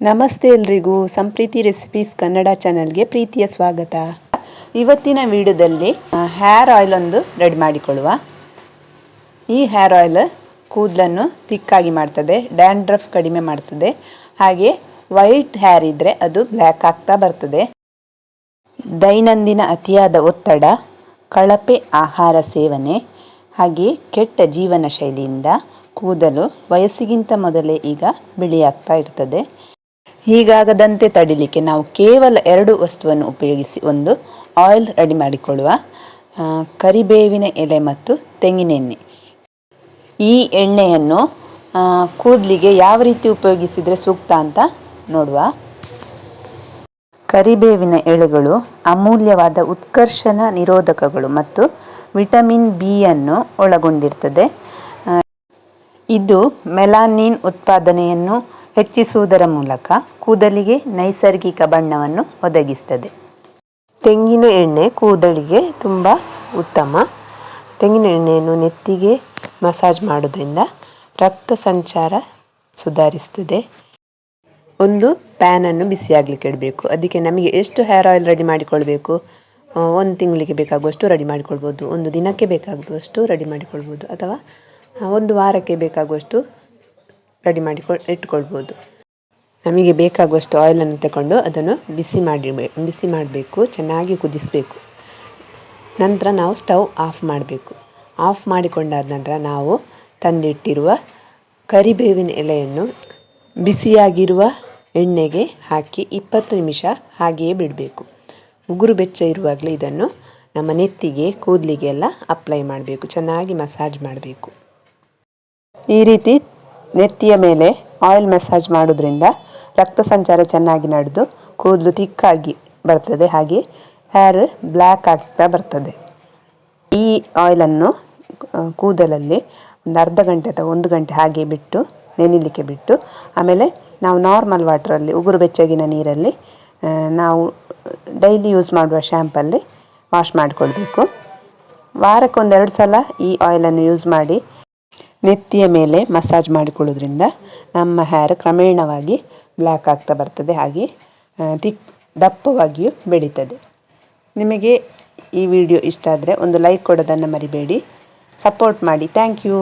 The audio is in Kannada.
ನಮಸ್ತೆ ಎಲ್ರಿಗೂ. ಸಂಪ್ರೀತಿ ರೆಸಿಪೀಸ್ ಕನ್ನಡ ಚಾನಲ್ಗೆ ಪ್ರೀತಿಯ ಸ್ವಾಗತ. ಇವತ್ತಿನ ವಿಡಿಯೋದಲ್ಲಿ ಹೇರ್ ಆಯಿಲ್ ಒಂದು ರೆಡಿ ಮಾಡಿಕೊಳ್ಳುವ. ಈ ಹೇರ್ ಆಯಿಲ್ ಕೂದಲನ್ನು ತಿಕ್ಕಾಗಿ ಮಾಡ್ತದೆ ಡ್ಯಾಂಡ್ರಫ್ ಕಡಿಮೆ ಮಾಡ್ತದೆ. ಹಾಗೆ ವೈಟ್ ಹೇರ್ ಇದ್ದರೆ ಅದು ಬ್ಲ್ಯಾಕ್ ಆಗ್ತಾ ಬರ್ತದೆ. ದೈನಂದಿನ ಅತಿಯಾದ ಒತ್ತಡ, ಕಳಪೆ ಆಹಾರ ಸೇವನೆ, ಹಾಗೆ ಕೆಟ್ಟ ಜೀವನ ಶೈಲಿಯಿಂದ ಕೂದಲು ವಯಸ್ಸಿಗಿಂತ ಮೊದಲೇ ಈಗ ಬಿಳಿಯಾಗ್ತಾ ಇರ್ತದೆ. ಹೀಗಾಗದಂತೆ ತಡಿಲಿಕ್ಕೆ ನಾವು ಕೇವಲ ಎರಡು ವಸ್ತುವನ್ನು ಉಪಯೋಗಿಸಿ ಒಂದು ಆಯಿಲ್ ರೆಡಿ ಮಾಡಿಕೊಳ್ಳುವ ಕರಿಬೇವಿನ ಎಲೆ ಮತ್ತು ತೆಂಗಿನೆಣ್ಣೆ. ಈ ಎಣ್ಣೆಯನ್ನು ಕೂದಲಿಗೆ ಯಾವ ರೀತಿ ಉಪಯೋಗಿಸಿದರೆ ಸೂಕ್ತ ಅಂತ ನೋಡುವ. ಕರಿಬೇವಿನ ಎಳೆಗಳು ಅಮೂಲ್ಯವಾದ ಉತ್ಕರ್ಷಣ ನಿರೋಧಕಗಳು ಮತ್ತು ವಿಟಮಿನ್ ಬಿ ಅನ್ನು ಒಳಗೊಂಡಿರ್ತದೆ. ಇದು ಮೆಲಾನಿನ್ ಉತ್ಪಾದನೆಯನ್ನು ಹೆಚ್ಚಿಸುವುದರ ಮೂಲಕ ಕೂದಲಿಗೆ ನೈಸರ್ಗಿಕ ಬಣ್ಣವನ್ನು ಒದಗಿಸ್ತದೆ. ತೆಂಗಿನ ಎಣ್ಣೆ ಕೂದಲಿಗೆ ತುಂಬ ಉತ್ತಮ. ತೆಂಗಿನ ಎಣ್ಣೆಯನ್ನು ನೆತ್ತಿಗೆ ಮಸಾಜ್ ಮಾಡೋದ್ರಿಂದ ರಕ್ತ ಸಂಚಾರ ಸುಧಾರಿಸ್ತದೆ. ಒಂದು ಪ್ಯಾನನ್ನು ಬಿಸಿಯಾಗಲಿಕ್ಕೆ ಇಡಬೇಕು. ಅದಕ್ಕೆ ನಮಗೆ ಎಷ್ಟು ಹೇರ್ ಆಯಿಲ್ ರೆಡಿ ಮಾಡಿಕೊಳ್ಬೇಕು? ಒಂದು ತಿಂಗಳಿಗೆ ಬೇಕಾಗುವಷ್ಟು ರೆಡಿ ಮಾಡಿಕೊಳ್ಬೋದು. ಒಂದು ದಿನಕ್ಕೆ ಬೇಕಾಗುವಷ್ಟು ರೆಡಿ ಮಾಡಿಕೊಳ್ಬೋದು. ಅಥವಾ ಒಂದು ವಾರಕ್ಕೆ ಬೇಕಾಗುವಷ್ಟು ರೆಡಿ ಮಾಡಿ ಇಟ್ಕೊಳ್ಬೋದು. ನಮಗೆ ಬೇಕಾಗುವಷ್ಟು ಆಯಿಲನ್ನು ತಗೊಂಡು ಅದನ್ನು ಬಿಸಿ ಮಾಡಿ ಬಿಸಿ ಮಾಡಬೇಕು, ಚೆನ್ನಾಗಿ ಕುದಿಸಬೇಕು. ನಂತರ ನಾವು ಸ್ಟವ್ ಆಫ್ ಮಾಡಬೇಕು. ಆಫ್ ಮಾಡಿಕೊಂಡಾದ ನಂತರ ನಾವು ತಂದಿಟ್ಟಿರುವ ಕರಿಬೇವಿನ ಎಲೆಯನ್ನು ಬಿಸಿಯಾಗಿರುವ ಎಣ್ಣೆಗೆ ಹಾಕಿ ಇಪ್ಪತ್ತು ನಿಮಿಷ ಹಾಗೆಯೇ ಬಿಡಬೇಕು. ಉಗುರು ಬೆಚ್ಚ ಇರುವಾಗಲೇ ಇದನ್ನು ನಮ್ಮ ನೆತ್ತಿಗೆ ಕೂದಲಿಗೆ ಎಲ್ಲ ಅಪ್ಲೈ ಮಾಡಬೇಕು. ಚೆನ್ನಾಗಿ ಮಸಾಜ್ ಮಾಡಬೇಕು. ಈ ರೀತಿ ನೆತ್ತಿಯ ಮೇಲೆ ಆಯಿಲ್ ಮಸಾಜ್ ಮಾಡೋದ್ರಿಂದ ರಕ್ತ ಸಂಚಾರ ಚೆನ್ನಾಗಿ ನಡೆದು ಕೂದಲು ತಿಕ್ಕಾಗಿ ಬರ್ತದೆ. ಹಾಗೆ ಹೇರ್ ಬ್ಲ್ಯಾಕ್ ಆಗ್ತಾ ಬರ್ತದೆ. ಈ ಆಯಿಲನ್ನು ಕೂದಲಲ್ಲಿ ಒಂದು ಅರ್ಧ ಗಂಟೆ ಅಥವಾ ಒಂದು ಗಂಟೆ ಹಾಗೆ ಬಿಟ್ಟು, ನೆನಿಲಿಕ್ಕೆ ಬಿಟ್ಟು, ಆಮೇಲೆ ನಾವು ನಾರ್ಮಲ್ ವಾಟ್ರಲ್ಲಿ ಉಗುರು ಬೆಚ್ಚಗಿನ ನೀರಲ್ಲಿ ನಾವು ಡೈಲಿ ಯೂಸ್ ಮಾಡುವ ಶ್ಯಾಂಪಲ್ಲಿ ವಾಶ್ ಮಾಡಿಕೊಳ್ಬೇಕು. ವಾರಕ್ಕೆ ಒಂದೆರಡು ಸಲ ಈ ಆಯಿಲನ್ನು ಯೂಸ್ ಮಾಡಿ ನೆತ್ತಿಯ ಮೇಲೆ ಮಸಾಜ್ ಮಾಡಿಕೊಳ್ಳೋದ್ರಿಂದ ನಮ್ಮ ಹೇರ್ ಕ್ರಮೇಣವಾಗಿ ಬ್ಲ್ಯಾಕ್ ಆಗ್ತಾ ಬರ್ತದೆ. ಹಾಗೆ ತಿಕ್ ದಪ್ಪವಾಗಿಯೂ ಬೆಳೀತದೆ. ನಿಮಗೆ ಈ ವಿಡಿಯೋ ಇಷ್ಟ ಆದರೆ ಒಂದು ಲೈಕ್ ಕೊಡೋದನ್ನು ಮರಿಬೇಡಿ. ಸಪೋರ್ಟ್ ಮಾಡಿ. Thank you